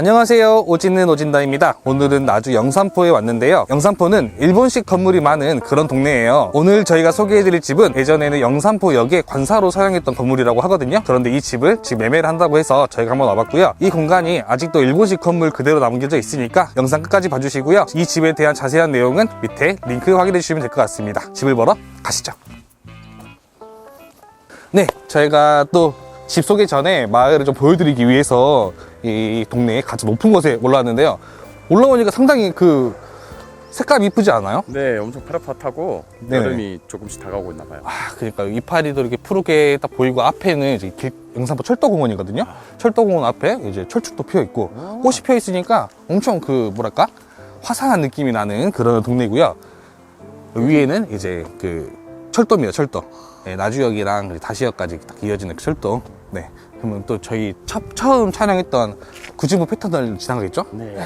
안녕하세요. 오진는 오진다입니다. 오늘은 나주 영산포에 왔는데요. 영산포는 일본식 건물이 많은 그런 동네예요. 오늘 저희가 소개해드릴 집은 예전에는 영산포역의 관사로 사용했던 건물이라고 하거든요. 그런데 이 집을 지금 매매를 한다고 해서 저희가 한번 와봤고요. 이 공간이 아직도 일본식 건물 그대로 남겨져 있으니까 영상 끝까지 봐주시고요. 이 집에 대한 자세한 내용은 밑에 링크 확인해 주시면 될 것 같습니다. 집을 보러 가시죠. 네, 저희가 또 집 소개 전에 마을을 좀 보여드리기 위해서 이 동네에 가장 높은 곳에 올라왔는데요. 올라오니까 상당히 그 색감이 이쁘지 않아요? 네, 엄청 파릇파릇하고 네네. 여름이 조금씩 다가오고 있나 봐요. 아, 그러니까 이파리도 이렇게 푸르게 딱 보이고 앞에는 이제 길, 영산포 철도공원이거든요. 철도공원 앞에 이제 철쭉도 피어 있고 꽃이 피어 있으니까 엄청 그 뭐랄까 화사한 느낌이 나는 그런 동네고요. 위에는 이제 그 철도입니다. 철도. 네, 나주역이랑 다시역까지 딱 이어지는 그 철도. 네. 그러면 또 저희 첫, 처음 촬영했던 구지부 패턴을 지나가겠죠? 네.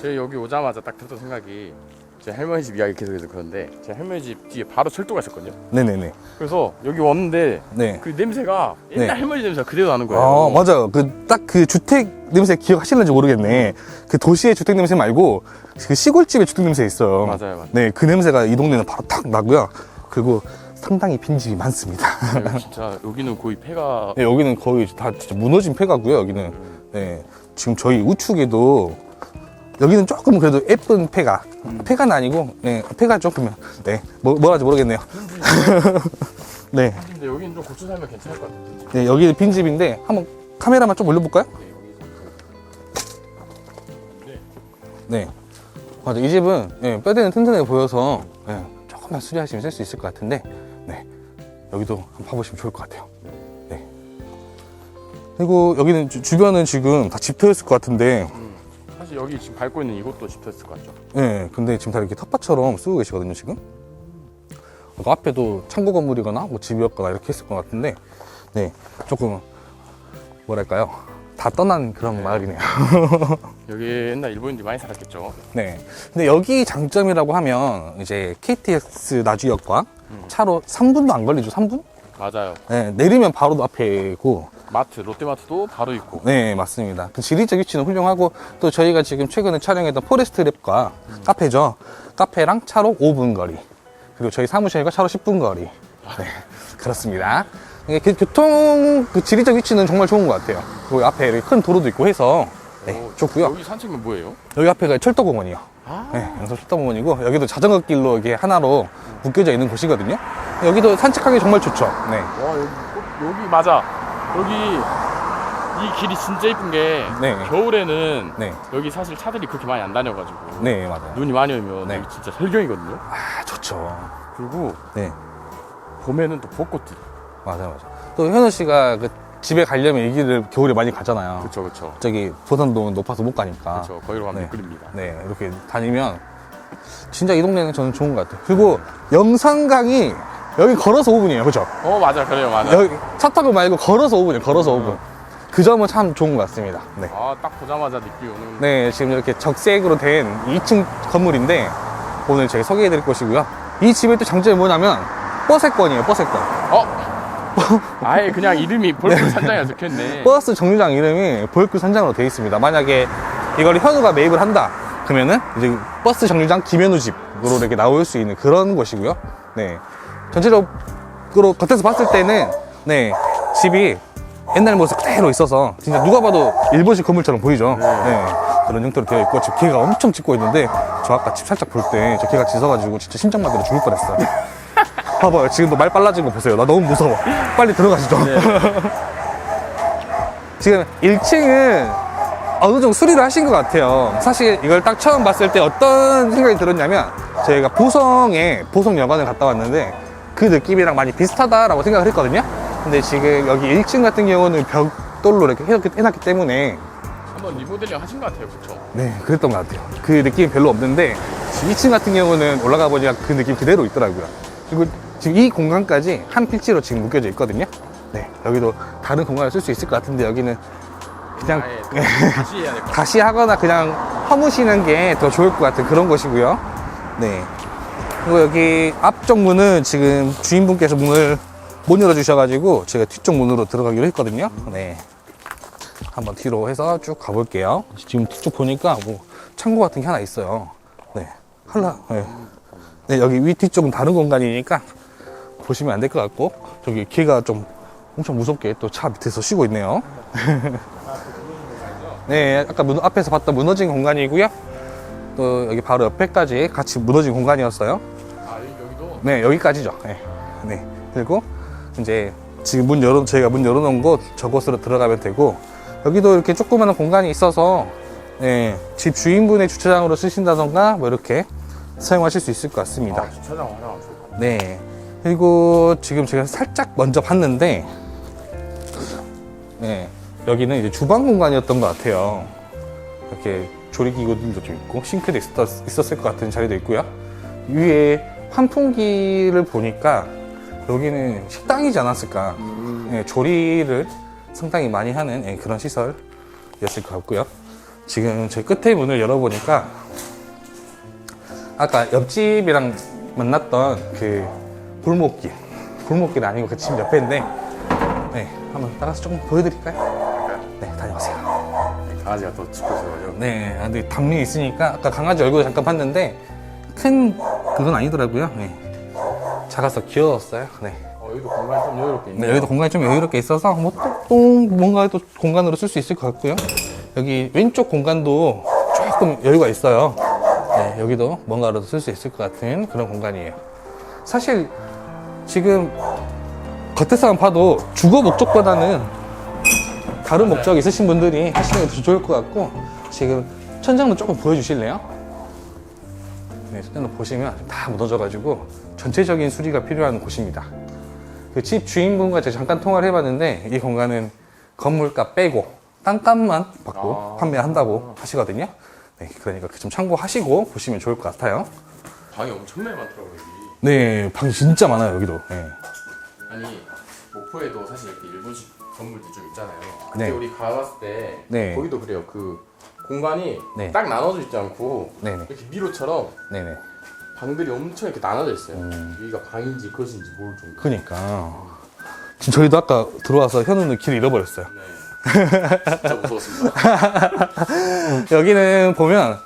제가 여기 오자마자 딱 들었던 생각이 제 할머니 집 이야기 계속해서 그런데 제 할머니 집 뒤에 바로 철도가 있었거든요. 네네네. 그래서 여기 왔는데 네. 그 냄새가 옛날 네. 할머니 냄새가 그대로 나는 거예요. 아, 맞아요. 그, 딱 그 주택 냄새 기억하시는지 모르겠네. 그 도시의 주택 냄새 말고 그 시골집의 주택 냄새 있어요. 맞아요, 맞아요. 네, 그 냄새가 이 동네는 바로 탁 나고요. 그리고 상당히 빈집이 많습니다. 여기 진짜 여기는 거의 폐가 네, 여기는 거의 다 진짜 무너진 폐가고요, 여기는. 네. 지금 저희 우측에도 여기는 조금 그래도 예쁜 폐가. 폐가는 아니고, 네, 폐가 조금, 네, 뭐, 뭐라지 모르겠네요. 네. 근데 여기는 좀 고추 살면 괜찮을 것 같아요. 네, 여기는 빈집인데, 한번 카메라만 좀 올려볼까요? 네. 맞아. 이 집은 예, 뼈대는 튼튼해 보여서 예, 조금만 수리하시면 쓸 수 있을 것 같은데, 네. 여기도 한번 봐보시면 좋을 것 같아요. 네. 그리고 여기는 주, 주변은 지금 다 집터였을 것 같은데, 사실 여기 지금 밟고 있는 이것도 집터였을 것 같죠. 예, 근데 지금 다 이렇게 텃밭처럼 쓰고 계시거든요, 지금. 그 앞에도 창고 건물이거나 뭐 집이었거나 이렇게 했을 것 같은데, 네. 조금, 뭐랄까요. 다 떠난 그런 마을이네요. 여기 옛날 일본인들이 많이 살았겠죠. 네. 근데 여기 장점이라고 하면 이제 KTX 나주역과 차로 3분도 안 걸리죠, 3분? 맞아요. 네, 내리면 바로 앞에고, 마트, 롯데마트도 바로 있고. 네, 맞습니다. 그 지리적 위치는 훌륭하고, 또 저희가 지금 최근에 촬영했던 포레스트 랩과 카페죠. 카페랑 차로 5분 거리. 그리고 저희 사무실과 차로 10분 거리. 네, 그렇습니다. 이게 그 교통, 그 지리적 위치는 정말 좋은 것 같아요. 그리고 앞에 이렇게 큰 도로도 있고 해서, 네, 오, 좋고요. 여기 산책은 뭐예요? 여기 앞에가 철도공원이요. 아, 네, 양서 철도공원이고 여기도 자전거 길로 이게 하나로 묶여져 있는 곳이거든요. 여기도 산책하기 정말 좋죠. 네, 와 여기 꼭- 여기 맞아 여기 이 길이 진짜 이쁜 게 네. 겨울에는 네, 여기 사실 차들이 그렇게 많이 안 다녀가지고 네 맞아요. 눈이 많이 오면 네. 여기 진짜 설경이거든요 아 좋죠. 그리고 네, 봄에는 또 벚꽃들 맞아요, 맞아요. 또 현우 씨가 그 집에 가려면 이 길을 겨울에 많이 가잖아요. 그쵸 그쵸 저기 보선동은 높아서 못 가니까. 그쵸 거기로 가면 네. 미끄립니다 네, 이렇게 다니면 진짜 이 동네는 저는 좋은 것 같아요. 그리고 영산강이 여기 걸어서 5분이에요, 그죠? 어 맞아 그래요 맞아 여기 차 타고 말고 걸어서 5분이에요, 걸어서 5분. 그 점은 참 좋은 것 같습니다. 네. 아 딱 보자마자 느낌이 오는 네, 지금 이렇게 적색으로 된 2층 건물인데 오늘 저희 소개해드릴 곳이고요. 이 집의 또 장점이 뭐냐면 버스권이에요, 버스권. 어? 아예 그냥 이름이 볼풀 산장에 적혀있네 버스 정류장 이름이 보역구 산장으로 되어 있습니다. 만약에 이걸 현우가 매입을 한다 그러면은 이제 버스 정류장 김현우 집으로 이렇게 나올 수 있는 그런 곳이고요. 네, 전체적으로 겉에서 봤을 때는 네 집이 옛날 모습 그대로 있어서 진짜 누가 봐도 일본식 건물처럼 보이죠. 네. 그런 형태로 되어 있고 지금 개가 엄청 짖고 있는데 저 아까 집 살짝 볼 때 저 개가 짖어가지고 진짜 심장마비로 죽을 뻔했어요. 봐봐요 지금도 말 빨라진 거 보세요. 나 너무 무서워. 빨리 들어가시죠. 지금 1층은 어느 정도 수리를 하신 것 같아요. 사실 이걸 딱 처음 봤을 때 어떤 생각이 들었냐면 저희가 보성에 보성 여관을 갔다 왔는데 그 느낌이랑 많이 비슷하다라고 생각을 했거든요. 근데 지금 여기 1층 같은 경우는 벽돌로 이렇게 해놨기, 해놨기 때문에 한번 리모델링 하신 것 같아요 그쵸? 네, 그랬던 것 같아요. 그 느낌이 별로 없는데, 지금 2층 같은 경우는 올라가 보니까 그 느낌 그대로 있더라고요. 그리고 지금 이 공간까지 한 필지로 지금 묶여져 있거든요. 네, 여기도 다른 공간을 쓸 수 있을 것 같은데, 여기는 그냥 다시 해야 될 것 같아요 다시 하거나 그냥 허무시는 게 더 좋을 것 같은 그런 곳이고요. 네. 그리고 여기 앞쪽 문은 지금 주인분께서 문을 못 열어주셔가지고 제가 뒤쪽 문으로 들어가기로 했거든요. 네. 한번 뒤로 해서 쭉 가볼게요. 지금 뒤쪽 보니까 뭐 창고 같은 게 하나 있어요. 네. 한라, 네. 네, 여기 위 뒤쪽은 다른 공간이니까 보시면 안 될 것 같고, 저기 개가 좀 엄청 무섭게 또 차 밑에서 쉬고 있네요. 네, 아까 문- 앞에서 봤던 무너진 공간이고요. 또 여기 바로 옆에까지 같이 무너진 공간이었어요. 아 여기, 네, 여기까지죠. 네. 네. 그리고 이제 지금 문 열어, 저희가 문 열어놓은 곳 저곳으로 들어가면 되고, 여기도 이렇게 조그마한 공간이 있어서, 네, 집 주인분의 주차장으로 쓰신다던가, 뭐 이렇게 사용하실 수 있을 것 같습니다. 아, 주차장 같아요. 네. 그리고 지금 제가 살짝 먼저 봤는데, 네. 여기는 이제 주방 공간이었던 것 같아요. 이렇게 조리기구들도 좀 있고, 싱크대 있었, 있었을 것 같은 자리도 있고요. 위에 환풍기를 보니까 여기는 식당이지 않았을까. 네, 조리를 상당히 많이 하는 예, 그런 시설이었을 것 같고요. 지금 제 끝에 문을 열어보니까 아까 옆집이랑 만났던 그 골목길. 골목길 아니고 그집 옆에인데. 네 한번 따라서 조금 보여드릴까요? 네 다녀오세요. 강아지가 더 짚어줘가지고 네 아, 근데 담요 있으니까 아까 강아지 얼굴 잠깐 봤는데 큰 그건 아니더라고요. 네. 작아서 귀여웠어요. 네, 어, 여기도 공간이 좀 여유롭게 있네요. 네 여기도 공간이 좀 여유롭게 있어서 뭐 또, 또 뭔가 또 공간으로 쓸 수 있을 것 같고요. 여기 왼쪽 공간도 조금 여유가 있어요. 네, 여기도 뭔가로도 쓸 수 있을 것 같은 그런 공간이에요. 사실 지금 겉에서만 봐도 주거 목적보다는 다른 목적 있으신 분들이 하시는 게 더 좋을 것 같고 지금 천장도 조금 보여주실래요? 네, 천장도 보시면 다 무너져가지고 전체적인 수리가 필요한 곳입니다. 그 집 주인분과 제가 잠깐 통화를 해봤는데 이 공간은 건물값 빼고 땅값만 받고 아. 판매한다고 하시거든요. 네, 그러니까 그좀 참고하시고 보시면 좋을 것 같아요. 방이 엄청나게 많더라고요 네, 방이 진짜 많아요, 여기도. 네. 아니 목포에도 사실 이렇게 일본식 건물들 좀 있잖아요 그때 네. 우리 가봤을 때 네. 거기도 그래요 그 공간이 네. 딱 나눠져 있지 않고 네네. 이렇게 미로처럼 네네. 방들이 엄청 이렇게 나눠져 있어요 음. 여기가 방인지 그것인지 모를 정도 그니까. 지금 저희도 아까 들어와서 현우는 길 잃어버렸어요. 네. 진짜 무서웠습니다 여기는 보면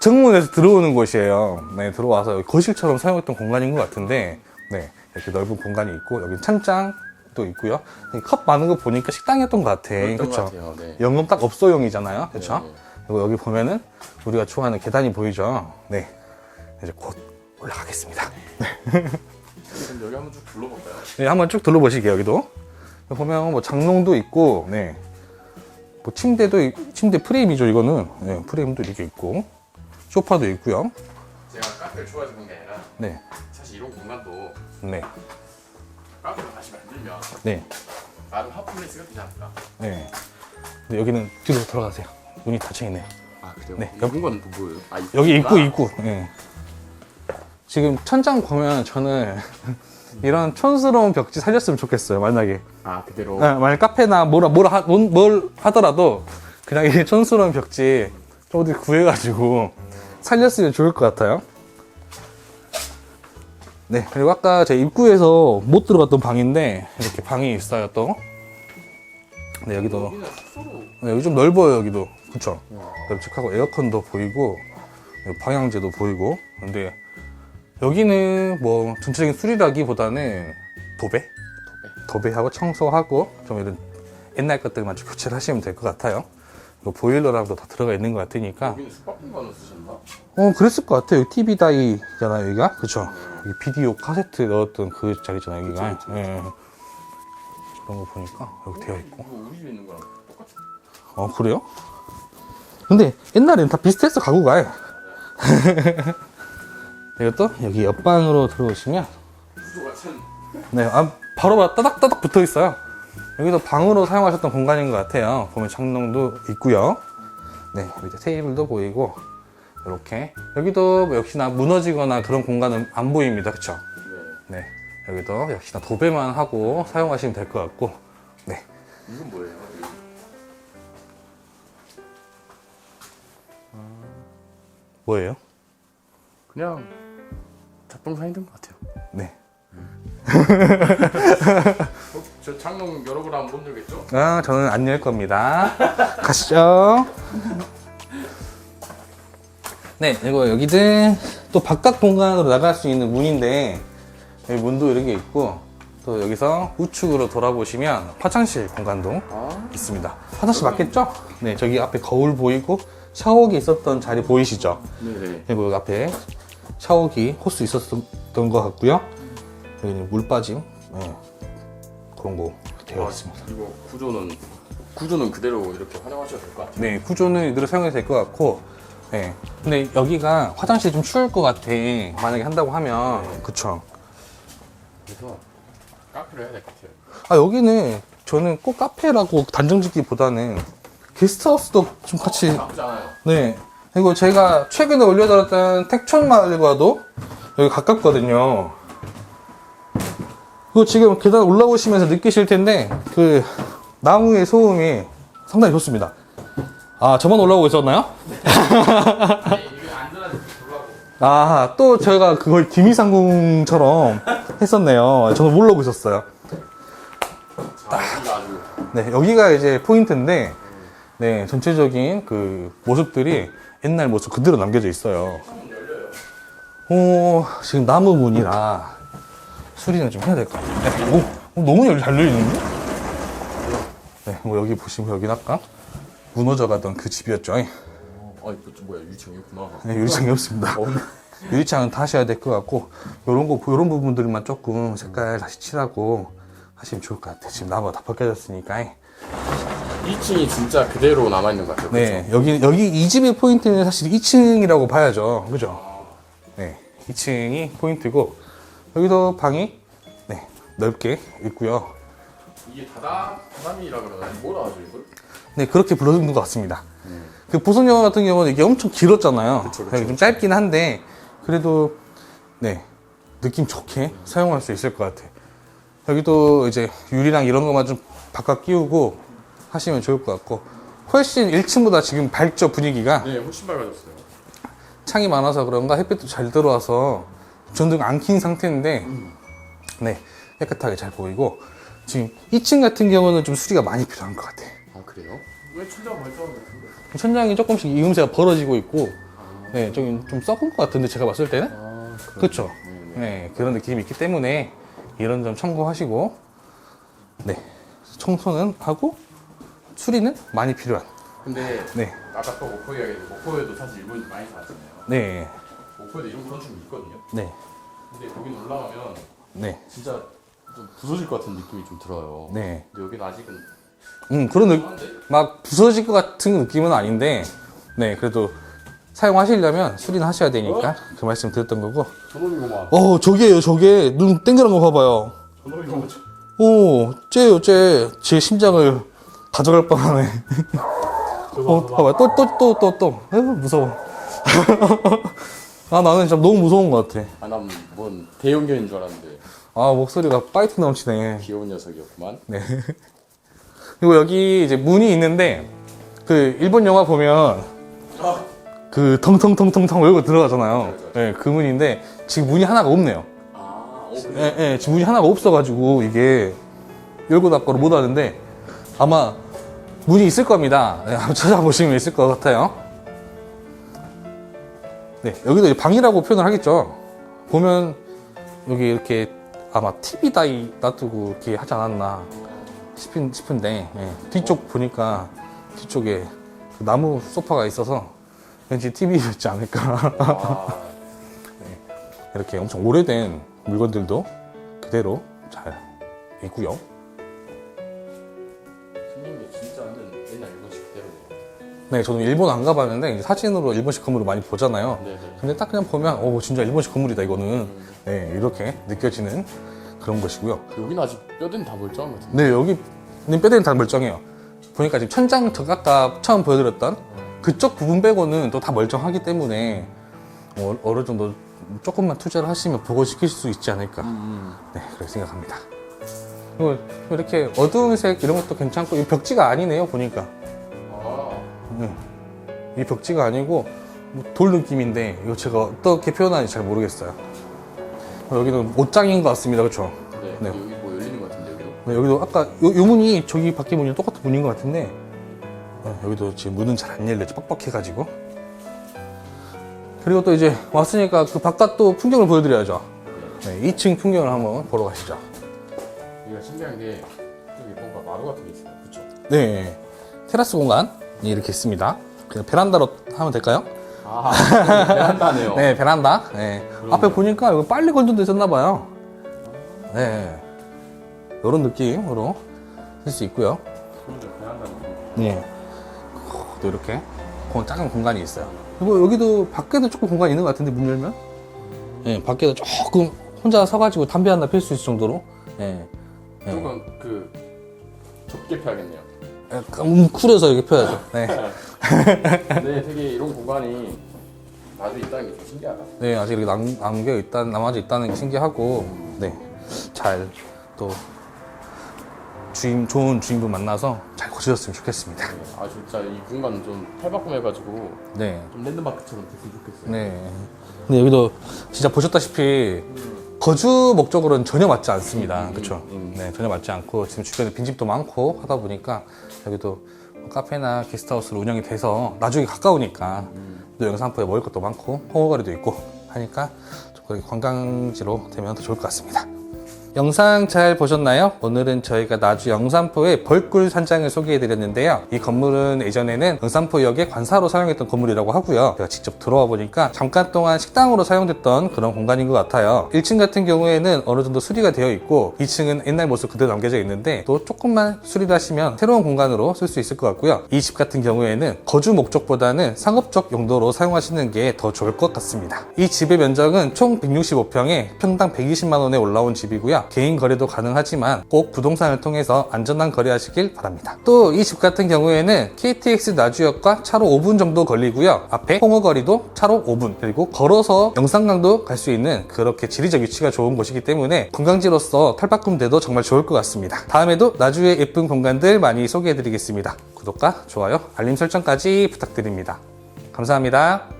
정문에서 들어오는 곳이에요. 네, 들어와서 거실처럼 사용했던 공간인 것 같은데, 네, 이렇게 넓은 공간이 있고, 여기 찬장 도 있고요. 컵 많은 거 보니까 식당이었던 것 같아. 그렇죠. 네. 영업 딱 업소용이잖아요. 그렇죠. 네. 그리고 여기 보면은 우리가 좋아하는 계단이 보이죠. 네, 이제 곧 올라가겠습니다. 그럼 여기 한번 쭉 둘러볼까요? 네, 한번 쭉 둘러보시게요, 여기도. 보면 뭐 장롱도 있고, 네. 뭐 침대도, 있- 침대 프레임이죠, 이거는. 네, 프레임도 이렇게 있고, 소파도 있고요. 제가 카페를 좋아해서 그런 게 아니라 네, 사실 이런 공간도 네, 카페를 다시 만들면 네, 나름 핫플레이스가 되지 않을까 네. 근데 여기는 뒤로 들어가세요. 문이 닫혀 있네요. 아 그래요? 네, 이 공간은 또 뭐예요? 아, 여기 입구. 입구. 네. 지금 천장 보면 저는 이런 촌스러운 벽지 살렸으면 좋겠어요, 만약에. 아 그대로 네, 만약 카페나 뭐라, 뭐라 하, 뭔- 뭘 하더라도 그냥 이 촌스러운 벽지 좀 어디 구해가지고 살렸으면 좋을 것 같아요. 네, 그리고 아까 제 입구에서 못 들어갔던 방인데 이렇게 방이 있어요 또. 네, 여기도 네, 여기 좀 넓어요 여기도 그쵸 넓직하고 에어컨도 보이고 네, 방향제도 보이고 근데 여기는 뭐 전체적인 수리라기보다는 도배? 도배하고 청소하고 좀 이런 옛날 것들만 좀 교체를 하시면 될 것 같아요 이거 보일러랑도 다 들어가 있는 것 같으니까. 여기는 숙박공간을 쓰셨나? 어 그랬을 것 같아요. TV 다이잖아요 여기가. 그쵸? 여기 비디오 카세트 넣었던 그 자리잖아요 여기가. 그쵸, 그쵸, 예. 그런 거 보니까 여기 되어 있고. 이거 우리 집에 있는 거랑 똑같은 어 그래요? 근데 옛날엔 다 비슷했어 가구가. 이것도 여기 옆방으로 들어오시면 참 네. 아, 바로 바로 따닥따닥 붙어 있어요 여기도 방으로 사용하셨던 공간인 것 같아요. 보면 장롱도 있고요. 네 밑에 테이블도 보이고 이렇게. 여기도 뭐 역시나 무너지거나 그런 공간은 안 보입니다. 그쵸? 네. 네 여기도 역시나 도배만 하고 사용하시면 될 것 같고. 네. 이건 뭐예요? 뭐예요? 그냥 잡동사니던 것 같아요. 네. 어, 저 창문 열어보라면 못 열겠죠? 아, 저는 안 열 겁니다. 가시죠. 네, 이거 여기는 또 바깥 공간으로 나갈 수 있는 문인데, 여기 문도 이런 게 있고, 또 여기서 우측으로 돌아보시면 화장실 공간도 아 있습니다. 화장실 맞겠죠? 네, 저기 앞에 거울 보이고, 샤워기 있었던 자리 보이시죠? 네네 그리고 여기 앞에 샤워기 호스 있었던 것 같고요. 여기는 물 빠짐, 네, 그런 거 되어 있습니다. 이거 구조는 구조는 그대로 이렇게 활용하셔도 될 것 같아요 네, 구조는 이대로 사용해도 될 것 같고, 네. 근데 여기가 화장실 좀 추울 것 같아. 만약에 한다고 하면. 네. 그쵸. 그래서 카페를 해야 될 것 같아요 아, 여기는 저는 꼭 카페라고 단정 짓기보다는 게스트하우스도 좀 같이, 나쁘지 않아요 네. 그리고 제가 최근에 올려드렸던 택촌마을과도 여기 가깝거든요. 그리고 지금 계단 올라오시면서 느끼실 텐데, 그, 나무의 소음이 상당히 좋습니다. 아, 저만 올라오고 있었나요? 아니 이게 안전한지 보려고 아, 또 저희가 그걸 김이상궁처럼 했었네요. 저는 모르고 있었어요. 아주 네, 여기가 이제 포인트인데, 네, 전체적인 그 모습들이 옛날 모습 그대로 남겨져 있어요. 어, 지금 나무 문이라 수리는 좀 해야 될 것 같아요. 네, 오, 오, 너무 열- 잘 열리는데? 네, 뭐 여기 보시면 여기는 아까 무너져 가던 그 집이었죠. 아니 또 뭐야 유치원이 있구나 네, 유리창이 없습니다. 유리창은 다시 해야 될 것 같고, 요런 거, 요런 부분들만 조금 색깔 다시 칠하고 하시면 좋을 것 같아요. 지금 나무가 다 벗겨졌으니까. 2층이 진짜 그대로 남아 있는 것 같아요 네, 여기, 여기 이 집의 포인트는 사실 2층이라고 봐야죠. 그죠? 네, 2층이 포인트고, 여기도 방이, 네, 넓게 있고요. 이게 다다 다다미라 그러나 뭐라 하죠 이걸? 네, 그렇게 불러주는 것 같습니다. 그 보선영화 같은 경우는 이게 엄청 길었잖아요. 그쵸, 그쵸, 좀 짧긴 한데, 그래도, 네, 느낌 좋게 사용할 수 있을 것 같아요. 여기도 이제 유리랑 이런 것만 좀 바깥 끼우고 하시면 좋을 것 같고, 훨씬 1층보다 지금 밝죠, 분위기가. 네 훨씬 밝아졌어요 창이 많아서 그런가 햇빛도 잘 들어와서 전등 안 킨 상태인데, 네, 깨끗하게 잘 보이고, 지금 2층 같은 경우는 좀 수리가 많이 필요한 것 같아요. 아 그래요? 왜 천장 멀쩡한 것 같은데? 천장이 조금씩 이음새가 벌어지고 있고, 네, 좀, 좀 썩은 것 같은데, 제가 봤을 때는? 아 그쵸? 네, 그런 느낌이 있기 때문에, 이런 점 참고하시고, 네, 청소는 하고, 수리는 많이 필요한, 근데 네, 아까 또 목포 이야기 목포에도 사실 일본 많이 살았잖아요 네, 목포에도 이런 건축이 있거든요 네, 근데 거긴 올라가면 네, 진짜 좀 부서질 것 같은 느낌이 좀 들어요 네. 근데 여기는 아직은 음, 그런 느, 한데 막 부서질 것 같은 느낌은 아닌데, 네, 그래도 사용하시려면 수리는 하셔야 되니까, 그 말씀 드렸던 거고. 저놈이 뭐만 어, 저게요, 저게. 눈 땡겨난 거 봐봐요. 저놈이 뭐죠? 오, 쟤요, 쟤. 제 심장을 가져갈 뻔하네. 어, 봐봐. 또, 또, 또, 또, 또. 에휴, 무서워. 아, 나는 진짜 너무 무서운 것 같아. 아난뭔 대형견인 줄 알았는데 아, 목소리가 파이팅 넘치네. 귀여운 녀석이었구만 네. 그리고 여기 이제 문이 있는데, 그, 일본 영화 보면, 아 그, 텅텅텅텅텅 열고 들어가잖아요. 네, 그 문인데, 지금 문이 하나가 없네요. 아, 어, 예, 예, 지금 문이 하나가 없어가지고, 이게, 열고 닫고를 못 하는데, 아마, 문이 있을 겁니다. 네, 한번 찾아보시면 있을 것 같아요. 네, 여기도 방이라고 표현을 하겠죠. 보면, 여기 이렇게, 아마 TV 다이 놔두고 이렇게 하지 않았나 싶은, 싶은데, 예, 뒤쪽 보니까, 뒤쪽에 그 나무 소파가 있어서, 왠지 TV였지 않을까. 아, 이렇게 엄청 오래된 물건들도 그대로 잘 있고요. 네, 저는 일본 안 가봤는데 사진으로 일본식 건물을 많이 보잖아요. 네네 근데 딱 그냥 보면 오 진짜 일본식 건물이다 이거는 네 이렇게 느껴지는 그런 것이고요. 여기는 아직 뼈대는 다 멀쩡한 것 같은데 네 여기는 뼈대는 다 멀쩡해요. 보니까 지금 천장 저 아까 처음 보여드렸던 그쪽 부분 빼고는 또 다 멀쩡하기 때문에 어, 어느 정도 조금만 투자를 하시면 복원시킬 수 있지 않을까 네, 그렇게 생각합니다. 그리고 이렇게 어두운 색 이런 것도 괜찮고 이 벽지가 아니네요 보니까 아 이 벽지가 아니고 뭐돌 느낌인데 이거 제가 어떻게 표현하는지 잘 모르겠어요. 여기는 옷장인 것 같습니다, 그렇죠? 네, 네. 여기 뭐 열리는 것 같은데 여기도 네, 여기도 아까 요, 요 문이 저기 밖에 문이랑 똑같은 문인 것 같은데 어, 여기도 지금 문은 잘 안 열려 뻑뻑해가지고 그리고 또 이제 왔으니까 그 바깥 또 풍경을 보여드려야죠 네, 2층 풍경을 한번 보러 가시죠 이거 신기한 게 여기 뭔가 마루 같은 게 있어요. 그쵸? 네 테라스 공간 이 이렇게 있습니다 그냥 베란다로 하면 될까요? 아, 베란다네요. 네 베란다 네. 앞에 보니까 여기 빨리 건전도 있었나봐요 네 이런 느낌으로 쓸 수 있고요. 네. 또 이렇게 공- 작은 공간이 있어요. 그리고 여기도 밖에도 조금 공간이 있는 것 같은데 문 열면? 네, 밖에도 조금 혼자 서가지고 담배 하나 필 수 있을 정도로. 네. 네. 조금 그 좁게 펴야겠네요. 약간 웅크려서 이렇게 펴야죠. 네. 근데 되게 이런 공간이 나도 있다는 게 좀 신기하다. 네, 아직 이렇게 남, 남겨 있다, 남아져 있다는 게 신기하고, 네. 잘 또 주인, 좋은 주인분 만나서 잘 고치셨으면 좋겠습니다. 아 진짜 이 공간 좀 탈바꿈해가지고 네. 좀 랜드마크처럼 됐으면 좋겠어요. 네. 근데 여기도 진짜 보셨다시피 거주 목적으로는 전혀 맞지 않습니다. 그렇죠? 음. 네, 전혀 맞지 않고 지금 주변에 빈집도 많고 하다 보니까 여기도 카페나 게스트하우스로 운영이 돼서 나중에 가까우니까 또 영산포에 먹을 것도 많고 홍어거리도 있고 하니까 관광지로 되면 더 좋을 것 같습니다. 영상 잘 보셨나요? 오늘은 저희가 나주 영산포의 벌꿀 산장을 소개해 드렸는데요. 이 건물은 예전에는 영산포역의 관사로 사용했던 건물이라고 하고요. 제가 직접 들어와 보니까 잠깐 동안 식당으로 사용됐던 그런 공간인 것 같아요. 1층 같은 경우에는 어느 정도 수리가 되어 있고 2층은 옛날 모습 그대로 남겨져 있는데 또 조금만 수리를 하시면 새로운 공간으로 쓸 수 있을 것 같고요. 이 집 같은 경우에는 거주 목적보다는 상업적 용도로 사용하시는 게 더 좋을 것 같습니다. 이 집의 면적은 총 165평에 평당 120만 원에 올라온 집이고요. 개인 거래도 가능하지만 꼭 부동산을 통해서 안전한 거래하시길 바랍니다. 또 이 집 같은 경우에는 KTX 나주역과 차로 5분 정도 걸리고요. 앞에 홍어거리도 차로 5분 그리고 걸어서 영산강도 갈 수 있는 그렇게 지리적 위치가 좋은 곳이기 때문에 관광지로서 탈바꿈돼도 정말 좋을 것 같습니다. 다음에도 나주의 예쁜 공간들 많이 소개해드리겠습니다. 구독과 좋아요, 알림 설정까지 부탁드립니다. 감사합니다.